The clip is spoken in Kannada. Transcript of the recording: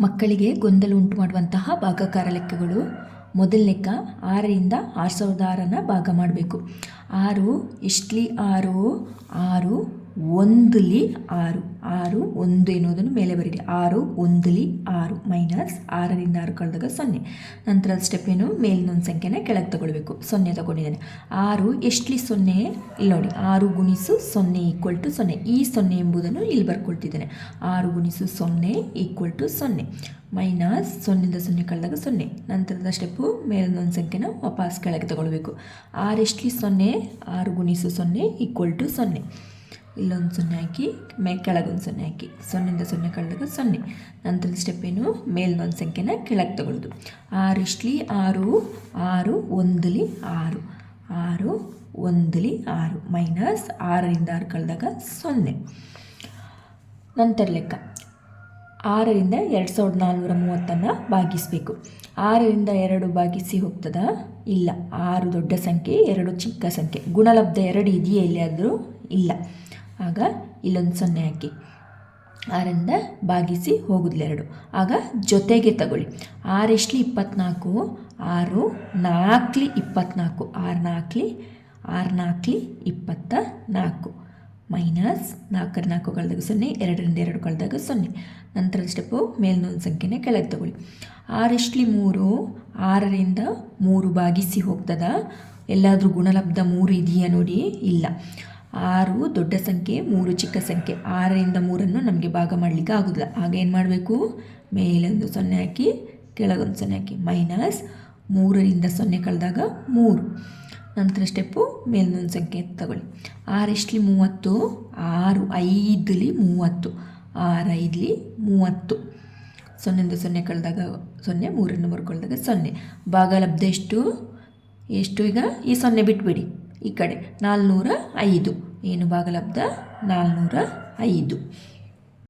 ಮಕ್ಕಳಿಗೆ ಗೊಂದಲ ಉಂಟು ಮಾಡುವಂತಹ ಭಾಗಾಕಾರ ಲೆಕ್ಕಗಳು. ಮೊದಲ ಲೆಕ್ಕ ಆರರಿಂದ ಆರು ಸಾವಿರದ ಆರನ್ನು ಭಾಗ ಮಾಡಬೇಕು. ಆರು ಇಷ್ಟಲಿ ಆರು? ಆರು ಒಂದಲಿ ಆರು. ಆರು, ಒಂದು ಎನ್ನುವುದನ್ನು ಮೇಲೆ ಬರೀರಿ ಆರು, ಒಂದಲಿ ಆರು. ಮೈನಸ್ ಆರರಿಂದ ಆರು ಕಳೆದಾಗ ಸೊನ್ನೆ. ನಂತರದ ಸ್ಟೆಪ್ ಏನು? ಮೇಲಿನೊಂದು ಸಂಖ್ಯೆನ ಕೆಳಗೆ ತಗೊಳ್ಬೇಕು. ಸೊನ್ನೆ ತಗೊಂಡಿದ್ದಾನೆ. ಆರು ಎಷ್ಟಲಿ ಸೊನ್ನೆ? ಇಲ್ಲಿ ನೋಡಿ, ಆರು ಗುಣಿಸು ಸೊನ್ನೆ ಈಕ್ವಲ್ ಟು ಸೊನ್ನೆ. ಈ ಸೊನ್ನೆ ಎಂಬುದನ್ನು ಇಲ್ಲಿ ಬರ್ಕೊಳ್ತಿದ್ದಾನೆ. ಆರು ಗುಣಿಸು ಸೊನ್ನೆ ಈಕ್ವಲ್ ಟು ಸೊನ್ನೆ. ಮೈನಸ್ ಸೊನ್ನೆಯಿಂದ ಸೊನ್ನೆ ಕಳೆದಾಗ ಸೊನ್ನೆ. ನಂತರದ ಸ್ಟೆಪ್ಪು ಮೇಲಿನೊಂದು ಸಂಖ್ಯೆನ ವಾಪಸ್ ಕೆಳಗೆ ತಗೊಳ್ಬೇಕು. ಆರು ಎಷ್ಟಲಿ ಸೊನ್ನೆ? ಆರು ಗುಣಿಸು ಸೊನ್ನೆ ಈಕ್ವಲ್ ಟು ಸೊನ್ನೆ. ಇಲ್ಲೊಂದು ಸೊನ್ನೆ ಹಾಕಿ, ಮೇ ಕೆಳಗೊಂದು ಸೊನ್ನೆ ಹಾಕಿ. ಸೊನ್ನೆಯಿಂದ ಸೊನ್ನೆ ಕಳೆದಾಗ ಸೊನ್ನೆ. ನಂತರದ ಸ್ಟೆಪ್ ಏನು? ಮೇಲ್ನೊಂದು ಸಂಖ್ಯೆನ ಕೆಳಗೆ ತಗೊಳ್ಳೋದು. ಆರು ಇಷ್ಟಲಿ ಆರು ಆರು, ಒಂದಲಿ ಆರು. ಆರು, ಒಂದಲಿ ಆರು. ಮೈನಸ್ ಆರರಿಂದ ಆರು ಕಳೆದಾಗ ಸೊನ್ನೆ. ನಂತರ ಲೆಕ್ಕ. ಆರರಿಂದ ಎರಡು ಸಾವಿರದ ನಾಲ್ನೂರ ಮೂವತ್ತನ್ನು ಭಾಗಿಸಬೇಕು. ಆರರಿಂದ ಎರಡು ಭಾಗಿಸಿ ಹೋಗ್ತದ? ಇಲ್ಲ. ಆರು ದೊಡ್ಡ ಸಂಖ್ಯೆ, ಎರಡು ಚಿಕ್ಕ ಸಂಖ್ಯೆ. ಗುಣಲಬ್ಧ ಎರಡು ಇದೆಯೇ ಎಲ್ಲಿಯಾದರೂ? ಇಲ್ಲ. ಆಗ ಇಲ್ಲೊಂದು ಸೊನ್ನೆ ಹಾಕಿ. ಆರಿಂದ ಭಾಗಿಸಿ ಹೋಗುದಿಲ್ಲ ಎರಡು. ಆಗ ಜೊತೆಗೆ ತಗೊಳ್ಳಿ. ಆರು ಎಷ್ಟಲಿ ಇಪ್ಪತ್ನಾಲ್ಕು, ಆರು ನಾಲ್ಕಲಿ ಇಪ್ಪತ್ನಾಲ್ಕು, ಆರು ನಾಲ್ಕಲಿ ಆರು ನಾಲ್ಕಲಿ ಇಪ್ಪತ್ತ ನಾಲ್ಕು. ಮೈನಸ್ ನಾಲ್ಕರ ನಾಲ್ಕು ಕಳೆದಾಗ ಸೊನ್ನೆ, ಎರಡರಿಂದ ಎರಡು ಕಳೆದಾಗ ಸೊನ್ನೆ. ನಂತರ ಸ್ಟೆಪ್ಪು ಮೇಲಿನೊಂದು ಸಂಖ್ಯೆನೇ ಕೆಳಗೆ ತಗೊಳ್ಳಿ. ಆರೆಷ್ಟಲಿ ಮೂರು, ಆರರಿಂದ ಮೂರು ಭಾಗಿಸಿ ಹೋಗ್ತದ? ಎಲ್ಲಾದರೂ ಗುಣಲಬ್ಧ ಮೂರು ಇದೆಯಾ ನೋಡಿ? ಇಲ್ಲ. ಆರು ದೊಡ್ಡ ಸಂಖ್ಯೆ, ಮೂರು ಚಿಕ್ಕ ಸಂಖ್ಯೆ. ಆರರಿಂದ ಮೂರನ್ನು ನಮಗೆ ಭಾಗ ಮಾಡಲಿಕ್ಕೆ ಆಗೋದಿಲ್ಲ. ಆಗ ಏನು ಮಾಡಬೇಕು? ಮೇಲೊಂದು ಸೊನ್ನೆ ಹಾಕಿ, ಕೆಳಗೊಂದು ಸೊನ್ನೆ ಹಾಕಿ. ಮೈನಸ್ ಮೂರರಿಂದ ಸೊನ್ನೆ ಕಳೆದಾಗ ಮೂರು. ನಂತರ ಸ್ಟೆಪ್ಪು ಮೇಲಿನೊಂದು ಸಂಖ್ಯೆ ತಗೊಳ್ಳಿ. ಆರು ಎಷ್ಟಲಿ ಮೂವತ್ತು? ಆರು ಐದಲಿ ಮೂವತ್ತು. ಆರು ಐದಲಿ ಮೂವತ್ತು. ಸೊನ್ನೆಯಿಂದ ಸೊನ್ನೆ ಕಳೆದಾಗ ಸೊನ್ನೆ, ಮೂರನ್ನು ಕಳೆದಾಗ ಸೊನ್ನೆ. ಭಾಗಲಬ್ಧ ಎಷ್ಟು? ಎಷ್ಟು ಈಗ? ಈ ಸೊನ್ನೆ ಬಿಟ್ಬಿಡಿ. ಈ ಕಡೆ ನಾಲ್ನೂರ ಐದು. ಏನು ಭಾಗಲಬ್ಧ? ನಾಲ್ನೂರ ಐದು.